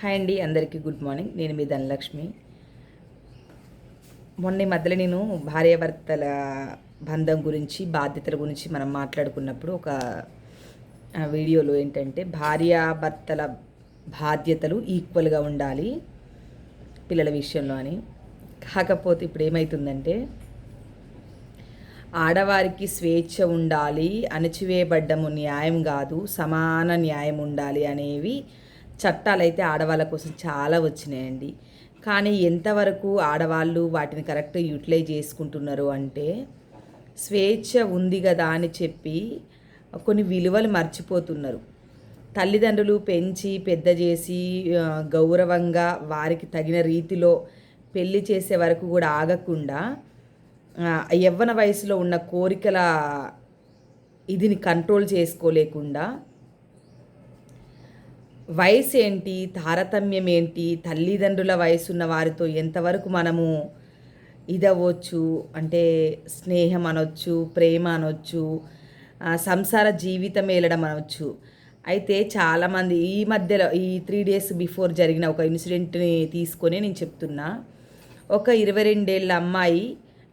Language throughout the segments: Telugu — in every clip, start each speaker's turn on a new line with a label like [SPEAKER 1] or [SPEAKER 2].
[SPEAKER 1] హాయ్ అండి అందరికీ గుడ్ మార్నింగ్. నేను మీ ధనలక్ష్మి. మొన్న ఈ మధ్యలో నేను భార్యాభర్తల బంధం గురించి బాధ్యతల గురించి మనం మాట్లాడుకున్నప్పుడు ఒక వీడియోలో ఏంటంటే భార్యాభర్తల బాధ్యతలు ఈక్వల్గా ఉండాలి పిల్లల విషయంలో అని. కాకపోతే ఇప్పుడు ఏమవుతుందంటే ఆడవారికి స్వేచ్ఛ ఉండాలి అణచివేయబడ్డము న్యాయం కాదు సమాన న్యాయం ఉండాలి అనేవి చట్టాలు అయితే ఆడవాళ్ళ కోసం చాలా వచ్చినాయండి. కానీ ఎంతవరకు ఆడవాళ్ళు వాటిని కరెక్ట్గా యూటిలైజ్ చేసుకుంటున్నారు అంటే స్వేచ్ఛ ఉంది కదా అని చెప్పి కొన్ని విలువలు మర్చిపోతున్నారు. తల్లిదండ్రులు పెంచి పెద్ద చేసి గౌరవంగా వారికి తగిన రీతిలో పెళ్ళి చేసే వరకు కూడా ఆగకుండా యవ్వన వయసులో ఉన్న కోరికల ఇదిని కంట్రోల్ చేసుకోలేకుండా వయసు ఏంటి తారతమ్యం ఏంటి తల్లిదండ్రుల వయసు ఉన్న వారితో ఎంతవరకు మనము ఇదవ్వచ్చు? అంటే స్నేహం అనొచ్చు ప్రేమ అనొచ్చు సంసార జీవితం వెళ్ళడం అనొచ్చు అయితే చాలామంది ఈ మధ్యలో ఈ త్రీ డేస్ బిఫోర్ జరిగిన ఒక ఇన్సిడెంట్ని తీసుకొని నేను చెప్తున్నా. ఒక ఇరవై రెండేళ్ళ అమ్మాయి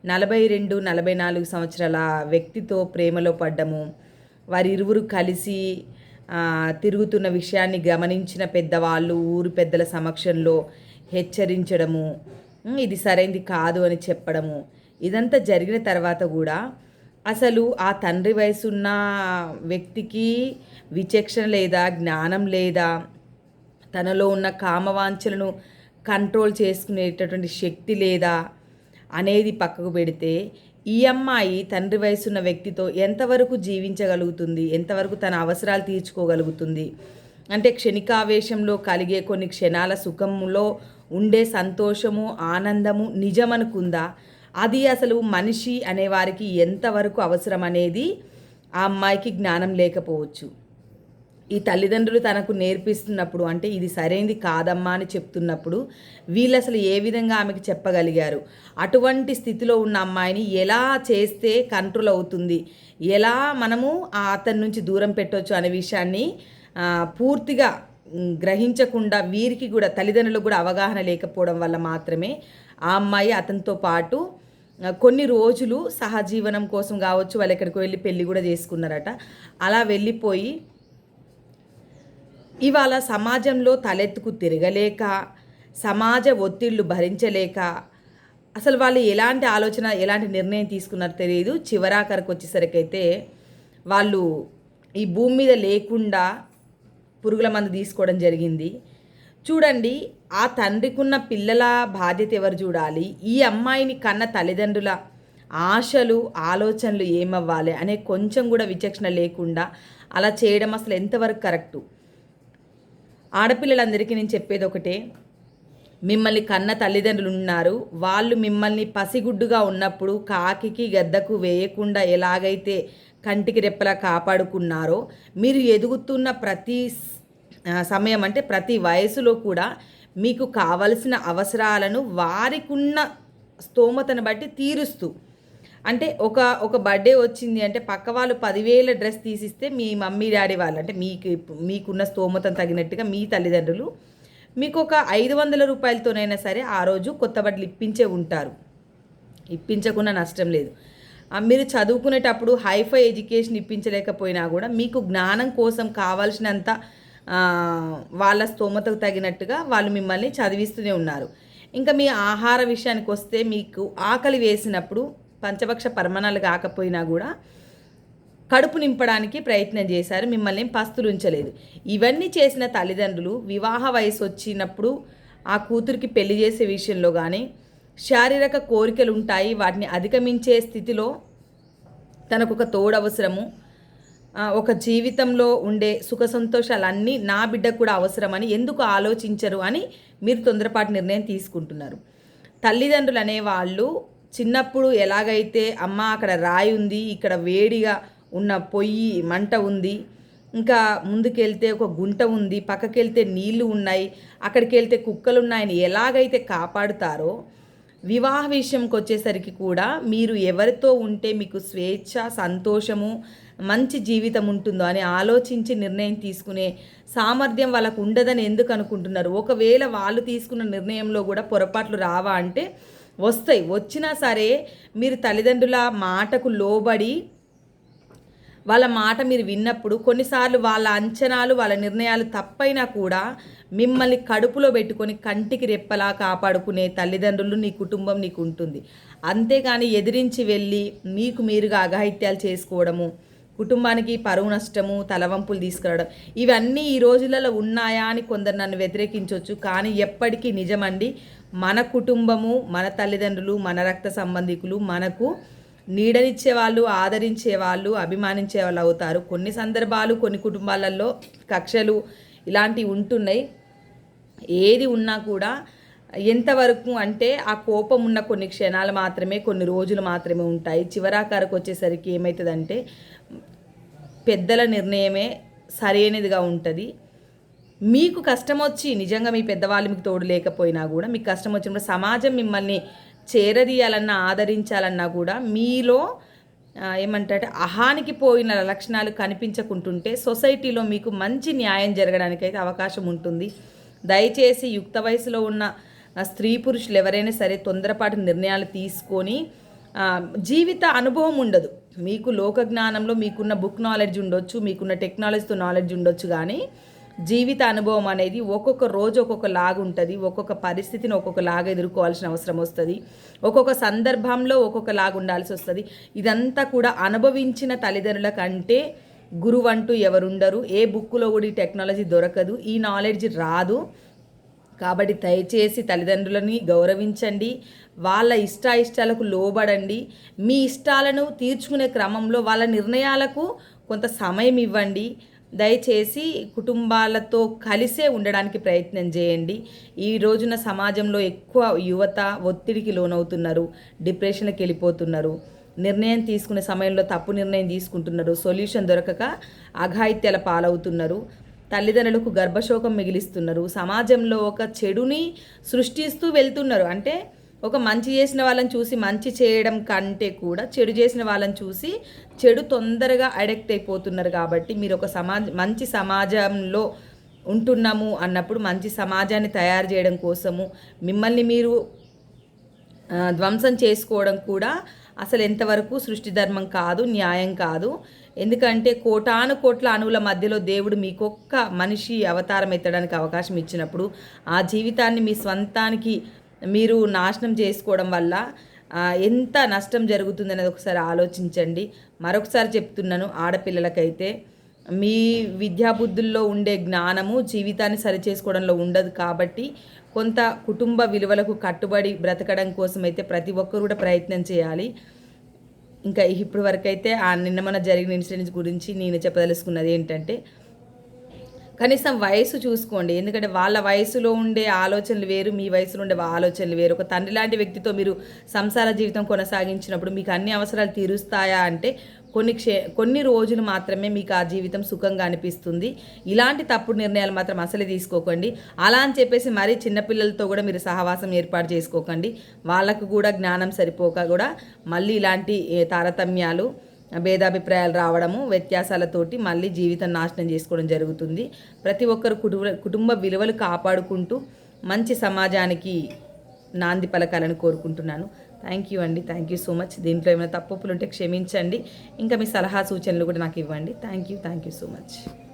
[SPEAKER 1] నలభై రెండు నలభై నాలుగు సంవత్సరాల వ్యక్తితో ప్రేమలో పడ్డము. వారిరువురు కలిసి తిరుగుతున్న విషయాన్ని గమనించిన పెద్దవాళ్ళు ఊరు పెద్దల సమక్షంలో హెచ్చరించడము ఇది సరైంది కాదు అని చెప్పడము. ఇదంతా జరిగిన తర్వాత కూడా అసలు ఆ తండ్రి వయసున్న వ్యక్తికి విచక్షణ లేదా జ్ఞానం లేదా తనలో ఉన్న కామవాంఛలను కంట్రోల్ చేసుకునేటటువంటి శక్తి లేదా అనేది పక్కకు పెడితే ఈ అమ్మాయి తండ్రి వయసున్న వ్యక్తితో ఎంతవరకు జీవించగలుగుతుంది? ఎంతవరకు తన అవసరాలు తీర్చుకోగలుగుతుంది? అంటే క్షణికావేశంలో కలిగే కొన్ని క్షణాల సుఖంలో ఉండే సంతోషము ఆనందము నిజమనుకుందా? అది అసలు మనిషి అనేవారికి ఎంతవరకు అవసరం అనేది ఆ అమ్మాయికి జ్ఞానం లేకపోవచ్చు. ఈ తల్లిదండ్రులు తనకు నేర్పిస్తున్నప్పుడు అంటే ఇది సరైనది కాదమ్మా అని చెప్తున్నప్పుడు వీళ్ళు అసలు ఏ విధంగా ఆమెకు చెప్పగలిగారు? అటువంటి స్థితిలో ఉన్న అమ్మాయిని ఎలా చేస్తే కంట్రోల్ అవుతుంది? ఎలా మనము ఆ అతని నుంచి దూరం పెట్టవచ్చు అనే విషయాన్ని పూర్తిగా గ్రహించకుండా వీరికి కూడా తల్లిదండ్రులకు కూడా అవగాహన లేకపోవడం వల్ల మాత్రమే ఆ అమ్మాయి అతనితో పాటు కొన్ని రోజులు సహజీవనం కోసం కావచ్చు వాళ్ళు ఎక్కడికి వెళ్ళి పెళ్ళి కూడా చేసుకున్నారట. అలా వెళ్ళిపోయి ఇవాళ సమాజంలో తలెత్తుకు తిరగలేక సమాజ ఒత్తిళ్ళు భరించలేక అసలు వాళ్ళు ఎలాంటి ఆలోచన ఎలాంటి నిర్ణయం తీసుకున్నారో తెలియదు. చివరాఖరికి వచ్చేసరికైతే వాళ్ళు ఈ భూమి మీద లేకుండా పురుగుల మందు తీసుకోవడం జరిగింది. చూడండి ఆ తండ్రికున్న పిల్లల బాధ్యత ఎవరు చూడాలి? ఈ అమ్మాయిని కన్న తల్లిదండ్రుల ఆశలు ఆలోచనలు ఏమవ్వాలి అనే కొంచెం కూడా విచక్షణ లేకుండా అలా చేయడం అసలు ఎంతవరకు కరెక్టు? ఆడపిల్లలందరికీ నేను చెప్పేది ఒకటే. మిమ్మల్ని కన్న తల్లిదండ్రులు ఉన్నారు. వాళ్ళు మిమ్మల్ని పసిగుడ్డుగా ఉన్నప్పుడు కాకికి గద్దకు వేయకుండా ఎలాగైతే కంటికి రెప్పలా కాపాడుకున్నారో మీరు ఎదుగుతున్న ప్రతి సమయం అంటే ప్రతి వయసులో కూడా మీకు కావలసిన అవసరాలను వారికున్న స్తోమతను బట్టి తీరుస్తూ అంటే ఒక ఒక బర్త్డే వచ్చింది అంటే పక్క వాళ్ళు పదివేల డ్రెస్ తీసిస్తే మీ మమ్మీ డాడీ వాళ్ళు అంటే మీకు మీకున్న స్తోమతం తగినట్టుగా మీ తల్లిదండ్రులు మీకు ఒక ఐదు వందల రూపాయలతోనైనా సరే ఆ రోజు కొత్త బట్టలు ఇప్పించే ఉంటారు. ఇప్పించకుండా నష్టం లేదు. మీరు చదువుకునేటప్పుడు హైఫై ఎడ్యుకేషన్ ఇప్పించలేకపోయినా కూడా మీకు జ్ఞానం కోసం కావాల్సినంత వాళ్ళ స్తోమతకు తగినట్టుగా వాళ్ళు మిమ్మల్ని చదివిస్తూనే ఉన్నారు. ఇంకా మీ ఆహార విషయానికి వస్తే మీకు ఆకలి వేసినప్పుడు పంచభక్ష పర్మణాలు కాకపోయినా కూడా కడుపు నింపడానికి ప్రయత్నం చేశారు. మిమ్మల్ని పస్తులు ఉంచలేదు ఇవన్నీ చేసిన తల్లిదండ్రులు వివాహ వయసు వచ్చినప్పుడు ఆ కూతురికి పెళ్ళి చేసే విషయంలో కానీ శారీరక కోరికలు ఉంటాయి వాటిని అధిగమించే స్థితిలో తనకు ఒక తోడు అవసరము ఒక జీవితంలో ఉండే సుఖ సంతోషాలన్నీ నా బిడ్డకు కూడా అవసరమని ఎందుకు ఆలోచించరు అని మీరు తొందరపాటు నిర్ణయం తీసుకుంటున్నారు. తల్లిదండ్రులు అనేవాళ్ళు చిన్నప్పుడు ఎలాగైతే అమ్మ అక్కడ రాయి ఉంది ఇక్కడ వేడిగా ఉన్న పొయ్యి మంట ఉంది ఇంకా ముందుకెళ్తే ఒక గుంట ఉంది పక్కకెళ్తే నీళ్ళు ఉన్నాయి అక్కడికి వెళ్తే కుక్కలు ఉన్నాయని ఎలాగైతే కాపాడుతారో వివాహ విషయంకి వచ్చేసరికి కూడా మీరు ఎవరితో ఉంటే మీకు స్వేచ్ఛ సంతోషము మంచి జీవితం ఉంటుందో అని ఆలోచించి నిర్ణయం తీసుకునే సామర్థ్యం వాళ్ళకు ఉండదని ఎందుకు అనుకుంటున్నారు? ఒకవేళ వాళ్ళు తీసుకున్న నిర్ణయంలో కూడా పొరపాట్లు రావా అంటే వస్తాయి. వచ్చినా సరే మీరు తల్లిదండ్రుల మాటకు లోబడి వాళ్ళ మాట మీరు విన్నప్పుడు కొన్నిసార్లు వాళ్ళ అంచనాలు వాళ్ళ నిర్ణయాలు తప్పైనా కూడా మిమ్మల్ని కడుపులో పెట్టుకొని కంటికి రెప్పలా కాపాడుకునే తల్లిదండ్రులు నీ కుటుంబం నీకు ఉంటుంది. అంతేగాని ఎదిరించి వెళ్ళి మీకు మీరుగా అఘాయిత్యాలు చేసుకోవడము కుటుంబానికి పరువు నష్టము తలవంపులు తీసుకురావడం ఇవన్నీ ఈ రోజులలో ఉన్నాయా అని కొందరు నన్ను వ్యతిరేకించవచ్చు కానీ ఎప్పటికీ నిజమండి మన కుటుంబము మన తల్లిదండ్రులు మన రక్త సంబంధికులు మనకు నీడనిచ్చే వాళ్ళు ఆదరించే వాళ్ళు అభిమానించే వాళ్ళు అవుతారు. కొన్ని సందర్భాలు కొన్ని కుటుంబాలలో కక్షలు ఇలాంటివి ఉంటున్నాయి. ఏది ఉన్నా కూడా ఎంతవరకు అంటే ఆ కోపం ఉన్న కొన్ని క్షణాలు మాత్రమే కొన్ని రోజులు మాత్రమే ఉంటాయి. చివరాకారకు వచ్చేసరికి ఏమవుతుందంటే పెద్దల నిర్ణయమే సరైనదిగా ఉంటుంది. మీకు కష్టం వచ్చి నిజంగా మీ పెద్దవాళ్ళు మీకు తోడు లేకపోయినా కూడా మీకు కష్టం వచ్చినప్పుడు సమాజం మిమ్మల్ని చేరదీయాలన్నా ఆదరించాలన్నా కూడా మీలో ఏమంటారంటే అహానికి పోయిన లక్షణాలు కనిపించకుంటుంటే సొసైటీలో మీకు మంచి న్యాయం జరగడానికైతే అవకాశం ఉంటుంది. దయచేసి యుక్త వయసులో ఉన్న స్త్రీ పురుషులు ఎవరైనా సరే తొందరపాటు నిర్ణయాలు తీసుకొని జీవిత అనుభవం ఉండదు. మీకు లోక జ్ఞానంలో మీకున్న బుక్ నాలెడ్జ్ ఉండొచ్చు మీకున్న టెక్నాలజీతో నాలెడ్జ్ ఉండొచ్చు కానీ జీవిత అనుభవం అనేది ఒక్కొక్క రోజు ఒక్కొక్క లాగా ఉంటుంది. ఒక్కొక్క పరిస్థితిని ఒక్కొక్క లాగా ఎదుర్కోవాల్సిన అవసరం వస్తుంది. ఒక్కొక్క సందర్భంలో ఒక్కొక్క లాగా ఉండాల్సి వస్తుంది. ఇదంతా కూడా అనుభవించిన తల్లిదండ్రుల కంటే గురువు అంటూ ఎవరుండరు. ఏ బుక్లో కూడా ఈ టెక్నాలజీ దొరకదు. ఈ నాలెడ్జ్ రాదు. కాబట్టి దయచేసి తల్లిదండ్రులని గౌరవించండి. వాళ్ళ ఇష్టాయిష్టాలకు లోబడండి. మీ ఇష్టాలను తీర్చుకునే క్రమంలో వాళ్ళ నిర్ణయాలకు కొంత సమయం ఇవ్వండి. దయచేసి కుటుంబాలతో కలిసే ఉండడానికి ప్రయత్నం చేయండి. ఈ రోజున సమాజంలో ఎక్కువ యువత ఒత్తిడికి లోనవుతున్నారు డిప్రెషన్కి వెళ్ళిపోతున్నారు. నిర్ణయం తీసుకునే సమయంలో తప్పు నిర్ణయం తీసుకుంటున్నారు సొల్యూషన్ దొరకక అఘాయిత్యాల పాలవుతున్నారు తల్లిదండ్రులకు గర్భశోకం మిగిలిస్తున్నారు. సమాజంలో ఒక చెడుని సృష్టిస్తూ వెళ్తున్నారు. అంటే ఒక మంచి చేసిన వాళ్ళని చూసి మంచి చేయడం కంటే కూడా చెడు చేసిన వాళ్ళని చూసి చెడు తొందరగా అడెక్ట్ అయిపోతున్నారు కాబట్టి మీరు ఒక సమాజ మంచి సమాజంలో ఉంటున్నాము అన్నప్పుడు మంచి సమాజాన్ని తయారు చేయడం కోసము మిమ్మల్ని మీరు ధ్వంసం చేసుకోవడం కూడా అసలు ఎంతవరకు సృష్టి ధర్మం కాదు న్యాయం కాదు. ఎందుకంటే కోటాను కోట్ల అణువుల మధ్యలో దేవుడు మీకొక్క మనిషి అవతారం ఎత్తడానికి అవకాశం ఇచ్చినప్పుడు ఆ జీవితాన్ని మీ స్వంతానికి మీరు నాశనం చేసుకోవడం వల్ల ఎంత నష్టం జరుగుతుంది అనేది ఒకసారి ఆలోచించండి. మరొకసారి చెప్తున్నాను ఆడపిల్లలకైతే మీ విద్యాబుద్ధుల్లో ఉండే జ్ఞానము జీవితాన్ని సరిచేసుకోవడంలో ఉండదు కాబట్టి కొంత కుటుంబ విలువలకు కట్టుబడి బ్రతకడం కోసం అయితే ప్రతి ఒక్కరు కూడా ప్రయత్నం చేయాలి. ఇంకా ఇప్పుడు వరకైతే ఆ నిన్న మన జరిగిన ఇన్సిడెంట్స్ గురించి నేను చెప్పదలుచుకున్నది ఏంటంటే కనీసం వయసు చూసుకోండి. ఎందుకంటే వాళ్ళ వయసులో ఉండే ఆలోచనలు వేరు మీ వయసులో ఉండే ఆలోచనలు వేరు. ఒక తండ్రి లాంటి వ్యక్తితో మీరు సంసార జీవితం కొనసాగించినప్పుడు మీకు అన్ని అవసరాలు తీరుస్తాయా అంటే కొన్ని క్షే కొన్ని రోజులు మాత్రమే మీకు ఆ జీవితం సుఖంగా అనిపిస్తుంది. ఇలాంటి తప్పుడు నిర్ణయాలు మాత్రం అసలే తీసుకోకండి. అలా అని చెప్పేసి మరీ చిన్నపిల్లలతో కూడా మీరు సహవాసం ఏర్పాటు చేసుకోకండి. వాళ్ళకు కూడా జ్ఞానం సరిపోక కూడా మళ్ళీ ఇలాంటి తారతమ్యాలు భేదాభిప్రాయాలు రావడము వ్యత్యాసాలతోటి మళ్ళీ జీవితం నాశనం చేసుకోవడం జరుగుతుంది. ప్రతి ఒక్కరు కుటుంబ కుటుంబ విలువలు కాపాడుకుంటూ మంచి సమాజానికి నాంది పలకాలని కోరుకుంటున్నాను. థ్యాంక్ యూ అండి. థ్యాంక్ యూ సో మచ్ దీంట్లో ఏమైనా తప్పులు ఉంటే క్షమించండి. ఇంకా మీ సలహా సూచనలు కూడా నాకు ఇవ్వండి. Thank you thank you so much